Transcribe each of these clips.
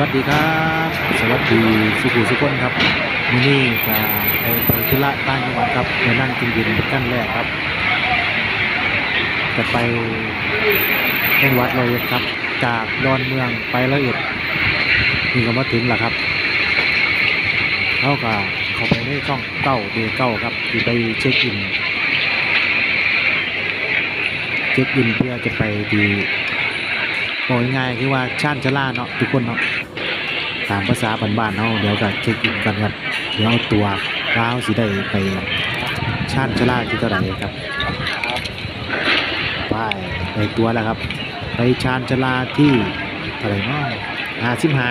วัสดีครับ สวัสดีสุขุสุขคนครับมือนี้ก็ไปไปธุระต่างจังหวัดครับไปนั่งกินบินกันแรกครับจะไปจังหวัดร้อยเอ็ดครับ จากดอนเมืองไปร้อยเอ็ดนี่ก็มาถึงแล้วครับเขาก็เขาไปในช่องเก้าเดเก้าครับที่ไปเช็คอินเช็คอินเพื่อจะไปทีบอกง่ายๆคือว่าชาญชาลาเนาะทุกคนเนาะ ตามภาษาบ้านๆเนาะเดี๋ยวก็เช็คอินกันครับเดี๋ยวเอาตัวว้าวสิได้ไปชาญชาลาที่เท่าไหร่ครับไปไปตัวแล้วครับ ไปชาญชลาที่เท่าไหร่เนาะห้าสิบห้า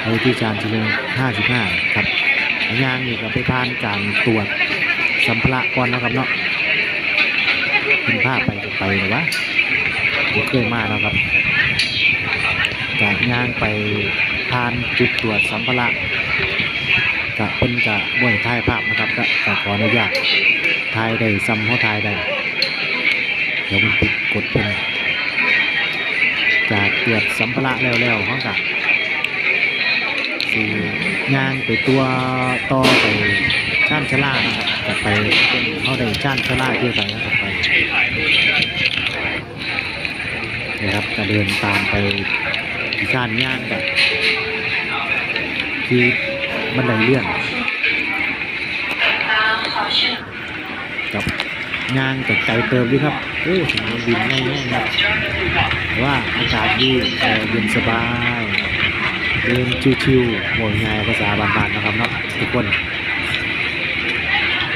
ไปที่ชาญชลาห้าสิบห้าครับงานนี่ก็ไปผ่านการตรวจสัมภาระก่อนนะครับเนาะเป็นภาพไปไปหรือวะผมเคยมาแล้วครับ ย่างไปทานจุดตรวจสัมภาระกะเป็นกะบ่วยถ่ายภาพนะครับกะกะขออนุญาตถ่ายได้ซ้ำเขาถ่ายได้เดี๋ยวมันติดกดเป็นจากตรวจสัมภาระแล้วๆเขากะสีย่างไปตัวต่อไปช่านชลานะครับกะไปเขาได้ช่านชลาที่ใส่กลับไปนะครับจะเดินตามไป ที่ชานย่างกับที่บันไดเลื่อนกับย่างกับไก่เติมด้วยครับโอ้สนามบินง่ายๆครับว่าอากาศดีเย็นสบายเดินชิวๆโหยง่ายภาษาบานๆนะครับเนาะทุกคน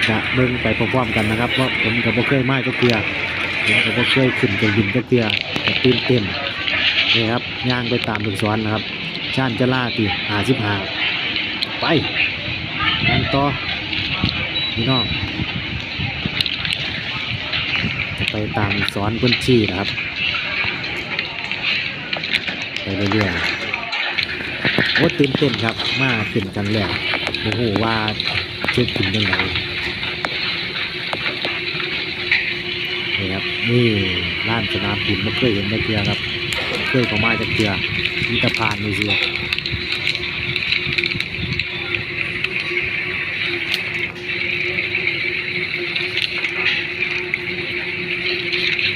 จะเบิ่งไปพร้อมๆกันนะครับเพราะผมกับพ่เคยมาจะเกลือผมก็บ่เคยขึ้นกับหินจักเตียแต่ตื่นเต้น นี่ครับย่างไปตามลูกศรนะครับ ชานจะล่าตีหาสิบหาไปย่างต่อพี่น้องจะไปตามลูกศรพื้นที่นะครับ ไปเรื่อยๆโอ้ตื่นเต้นครับมาขึ้นกันแล้วโอ้โหว่าเช็คขึ้นยังไงนี่ครับนี่ร้านสนามบินไม่เคยเห็นมาเกลือครับ ยเข้ามาจากเกลือมีแตะพานนี่สิบ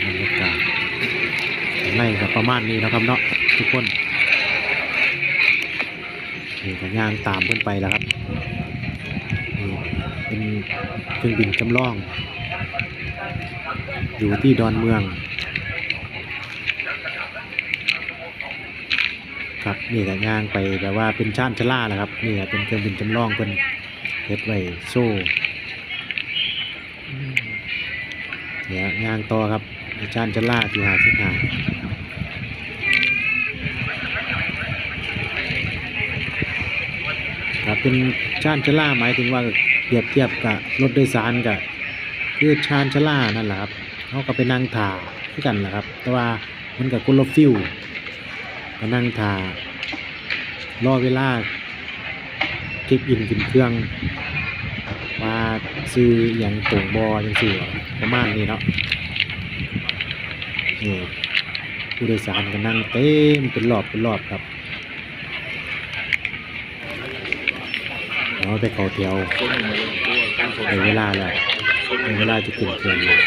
รรยากาศข้าในประมาณนี้นะครับเนาะทุกคนนี่ก็ย่างตามเพื่อนไปแล้วครับนี่เป็นเครื่องบินจำลอง อยู่ที่ดอนเมือง ครับนี่ก็ย่างไปแบบว่าเป็นชานชล่าแหละครับนี่ก็เป็นเครื่องบินจำลองเป็นเฮ็ดไว้โซ่เนี่ยย่างต่อครับในชานชล่าที่หาสิบหาครับเป็นชานชล่าหมายถึงว่าเปรียบเทียบกับรถโดยสารกับคือชานชาลานั่นแหละครับเขาก็ไปนั่งถ่าคือกันแหละครับ แต่ว่ามันกับคนละฟิว ก็นั่งถ่ารอเวลาเช็คอินขึ้นเครื่องว่าซื้ออย่างตรงบออยังสี่ประมาณนี้เนาะนี่ผู้โดยสารก็นั่งเต็มเป็นรอบเป็นรอบครับเราไปเขาแถวในเวลาแล้วในเวลาจะขึ้นเครื่องแล้ว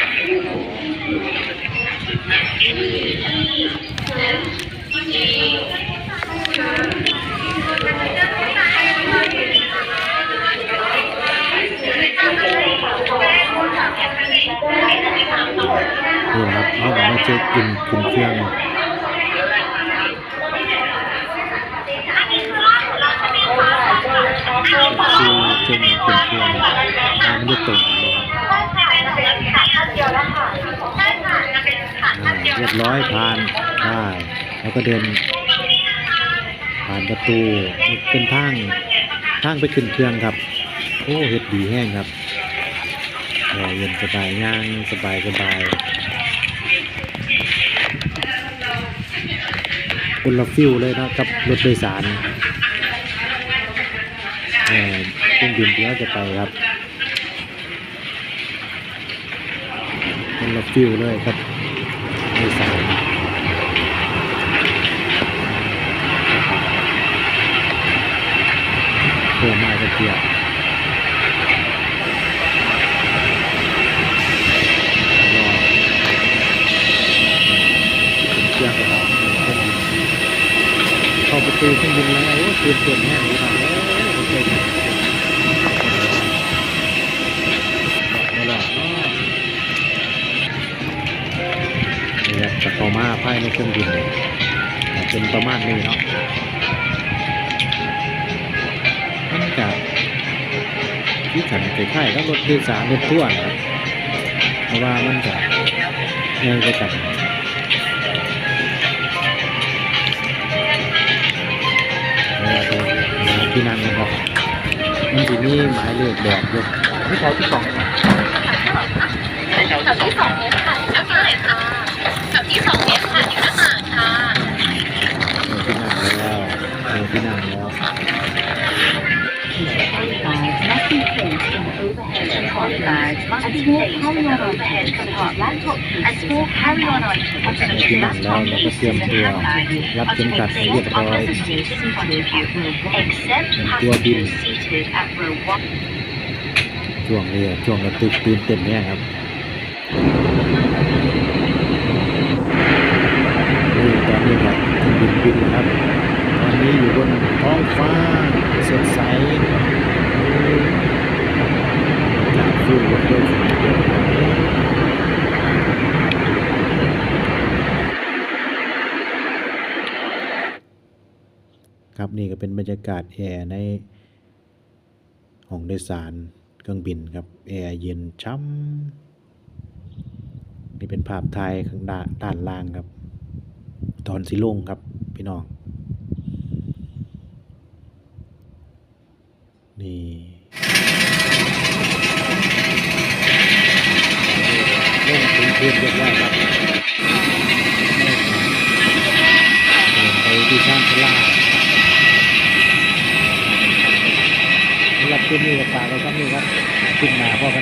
นี่ครับเขาบอกว่าเช็คอินขึ้นเครื่องคือเช็คอินเครื่องอ่ามันจะตรงกันบ่ครับอ่าเรียบร้อยผ่านได้ แล้วก็เดินผ่านประตูเป็นทางทางไปขึ้นเครื่องครับโอ้เฮ็ดดีแห้งครับแอร์เย็นสบายย่างสบายสบายคนละฟิลเลยนะกับรถโดยสารเออเครื่องบินที่เราจะไปครับคนละฟิลเลยครับโดยสาร พิ่มม้ตะเกียบรอเครื่องไปเครื่อเข้าประตูเครื่องบินแล้วโอ้ตื่นเต้นแน่เลยครับเอ้โหไม่หลอเนาะนี่ครับจะเข้ามาภายในเครื่องบินเนี่ยเป็นประมาณนี้เนาะ กับที่ขันคล้ายๆก็รถโดยสารรถทั่วนะครับเพราะว่ามันจะยังไปกันที่นั่นนะครับมันที่นี่หมายเลขแบอกอยู่นี่เขาที่สอง นั่งแล้วเราก็เตรียมตัวรับเข็มขัดให้เรียบร้อยตัวบินช่วงนี้ช่วงระตึกตื่นเต้นเนี่ยครับนี่ตอนนี้ครับบินบินนะครับ ตอนนี้อยู่บนท้องฟ้าสดใสจากฟื้นรถโดยสาร ครับ นี่ก็เป็นบรรยากาศแอร์ในห้องโดยสารเครื่องบินครับแอร์เย็นช่ำนี่เป็นภาพถ่ายข้างด้านด้านล่างครับ ตอนสิลงครับพี่น้อง นี่ลงถึงพื้นเรียบร้อยครับไปที่ช่างชลาสำหรับ คลิปนี้ก็ฝากไว้ครับนี่ครับขึ้นมาพ่อกัน